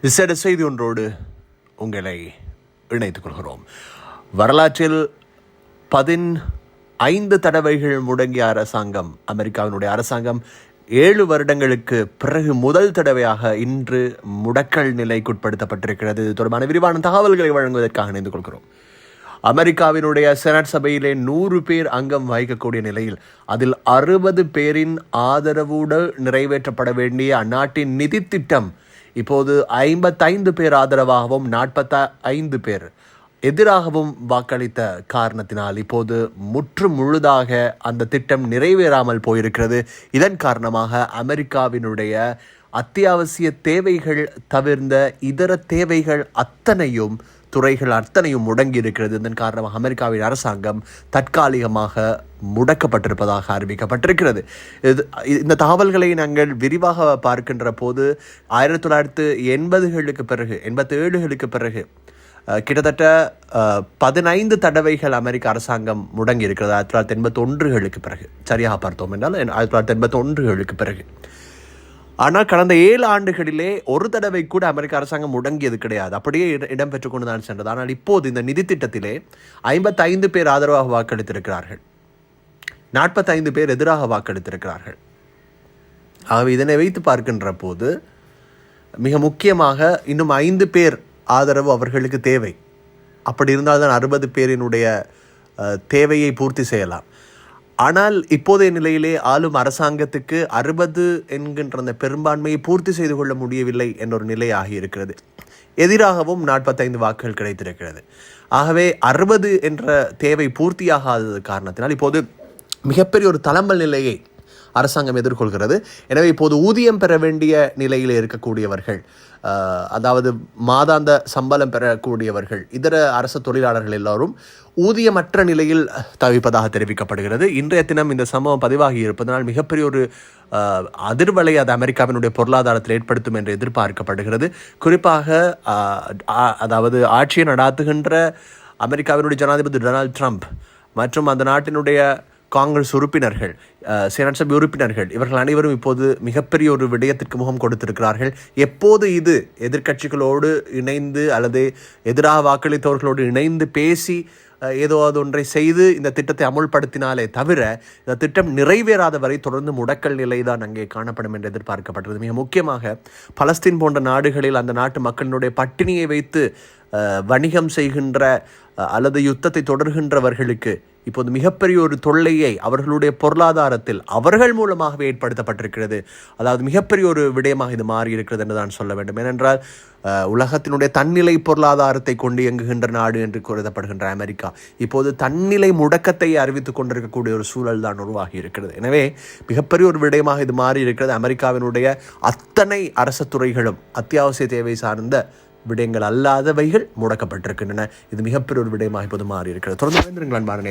விசேட செய்தி ஒன்றோடு உங்களை இணைத்துக் கொள்கிறோம். வரலாற்றில் பதின் ஐந்து தடவைகள் முடங்கிய அரசாங்கம் அமெரிக்காவினுடைய அரசாங்கம் ஏழு வருடங்களுக்கு பிறகு முதல் தடவையாக இன்று முடக்கல் நிலைக்குட்படுத்தப்பட்டிருக்கிறது. இது தொடர்பான விரிவான தகவல்களை வழங்குவதற்காக இணைந்து கொள்கிறோம். அமெரிக்காவினுடைய செனட் சபையிலே நூறு பேர் அங்கம் வகிக்கக்கூடிய நிலையில் அதில் அறுபது பேரின் ஆதரவோடு நிறைவேற்றப்பட வேண்டிய அந்நாட்டின் நிதி திட்டம் இப்போது ஐம்பத்தைந்து பேர் ஆதரவாகவும் நாற்பத்த ஐந்து பேர் எதிராகவும் வாக்களித்த காரணத்தினால் இப்போது முற்று முழுதாக அந்த திட்டம் நிறைவேறாமல் போயிருக்கிறது. இதன் காரணமாக அமெரிக்காவினுடைய அத்தியாவசிய தேவைகள் தவிர்ந்த இதர தேவைகள் அத்தனையும் துறைகள் அத்தனையும் முடங்கி இருக்கிறது இதன் காரணமாக அமெரிக்காவின் அரசாங்கம் தற்காலிகமாக முடக்கப்பட்டிருப்பதாக அறிவிக்கப்பட்டிருக்கிறது. இது இந்த தகவல்களை நாங்கள் விரிவாக பார்க்கின்ற போது ஆயிரத்தி தொள்ளாயிரத்து எண்பதுகளுக்கு பிறகு எண்பத்தி ஏழுகளுக்கு பிறகு கிட்டத்தட்ட பதினைந்து தடவைகள் அமெரிக்க அரசாங்கம் முடங்கி இருக்கிறது ஆயிரத்தி தொள்ளாயிரத்தி எண்பத்தொன்றுகளுக்கு பிறகு. சரியாக பார்த்தோம் என்றால் ஆயிரத்தி தொள்ளாயிரத்தி எண்பத்தொன்றுகளுக்கு பிறகு. ஆனால் கடந்த ஏழு ஆண்டுகளிலே ஒரு தடவை கூட அமெரிக்க அரசாங்கம் முடங்கியது கிடையாது. அப்படியே இடம் இடம்பெற்றுக் கொண்டு தான் சென்றது. ஆனால் இப்போது இந்த நிதி திட்டத்திலே ஐம்பத்தைந்து பேர் ஆதரவாக வாக்களித்திருக்கிறார்கள். நாற்பத்தைந்து பேர் எதிராக வாக்களித்திருக்கிறார்கள். ஆகவே இதனை வைத்து பார்க்கின்ற போது மிக முக்கியமாக இன்னும் ஐந்து பேர் ஆதரவு அவர்களுக்கு தேவை. அப்படி இருந்தால்தான் அறுபது பேரினுடைய தேவையை பூர்த்தி செய்யலாம். ஆனால் இப்போதைய நிலையிலே ஆளும் அரசாங்கத்துக்கு அறுபது என்கின்ற அந்த பெரும்பான்மையை பூர்த்தி செய்து கொள்ள முடியவில்லை என்ற ஒரு நிலை ஆகியிருக்கிறது எதிராகவும் நாற்பத்தைந்து வாக்குகள் கிடைத்திருக்கிறது. ஆகவே அறுபது என்ற தேவை பூர்த்தியாகாதது காரணத்தினால் இப்போது மிகப்பெரிய ஒரு தளம்பல் நிலையை அரசாங்கம் எதிர்கொள்கிறது. எனவே இப்போது ஊதியம் பெற வேண்டிய நிலையில் இருக்கக்கூடியவர்கள் அதாவது மாதாந்த சம்பளம் பெறக்கூடியவர்கள் இதர அரசு தொழிலாளர்கள் எல்லாரும் ஊதியமற்ற நிலையில் தவிப்பதாக தெரிவிக்கப்படுகிறது. இன்றைய தினம் இந்த சம்பவம் பதிவாகி இருப்பதனால் மிகப்பெரிய ஒரு அதிர்வலை அது அமெரிக்காவினுடைய பொருளாதாரத்தில் ஏற்படுத்தும் என்று எதிர்பார்க்கப்படுகிறது. குறிப்பாக அதாவது ஆட்சியை நடாத்துகின்ற அமெரிக்காவினுடைய ஜனாதிபதி டொனால்ட் ட்ரம்ப் மற்றும் அந்த நாட்டினுடைய காங்கிரஸ் உறுப்பினர்கள் அஹ், உறுப்பினர்கள் இவர்கள் அனைவரும் இப்போது மிகப்பெரிய ஒரு விடயத்திற்கு முகம் கொடுத்திருக்கிறார்கள். எப்போது இது எதிர்க்கட்சிகளோடு இணைந்து அல்லது எதிராக வாக்களித்தவர்களோடு இணைந்து பேசி ஏதோ அது ஒன்றை செய்து இந்த திட்டத்தை அமுல்படுத்தினாலே தவிர இந்த திட்டம் நிறைவேறாத வரை தொடர்ந்து முடக்கல் நிலை தான் அங்கே காணப்படும் என்று எதிர்பார்க்கப்பட்டது. மிக முக்கியமாக பலஸ்தீன் போன்ற நாடுகளில் அந்த நாட்டு மக்களினுடைய பட்டினியை வைத்து வணிகம் செய்கின்ற அல்லது யுத்தத்தை தொடர்கின்றவர்களுக்கு இப்போது மிகப்பெரிய ஒரு தொல்லையை அவர்களுடைய பொருளாதாரத்தில் அவர்கள் மூலமாகவே ஏற்படுத்தப்பட்டிருக்கிறது. அதாவது மிகப்பெரிய ஒரு விடயமாக இது மாறி இருக்கிறது என்று தான் சொல்ல வேண்டும். ஏனென்றால் உலகத்தினுடைய தன்னிலை பொருளாதாரத்தை கொண்டு இயங்குகின்ற நாடு என்று கருதப்படுகின்ற அமெரிக்கா இப்போது தன்னிலை முடக்கத்தை அறிவித்துக் கொண்டிருக்கக்கூடிய ஒரு சூழல் தான் உருவாகி இருக்கிறது எனவே மிகப்பெரிய ஒரு விடயமாக இது மாறி இருக்கிறது அமெரிக்காவினுடைய அத்தனை அரசு துறைகளும் அத்தியாவசிய தேவை சார்ந்த விடயங்கள் அல்லாதவைகள் முடக்கப்பட்டிருக்கின்றன. இது மிகப்பெரிய ஒரு விடயமாக இப்போது மாறி இருக்கிறது தொடர்ந்து இணைந்திருங்கள் அன்பான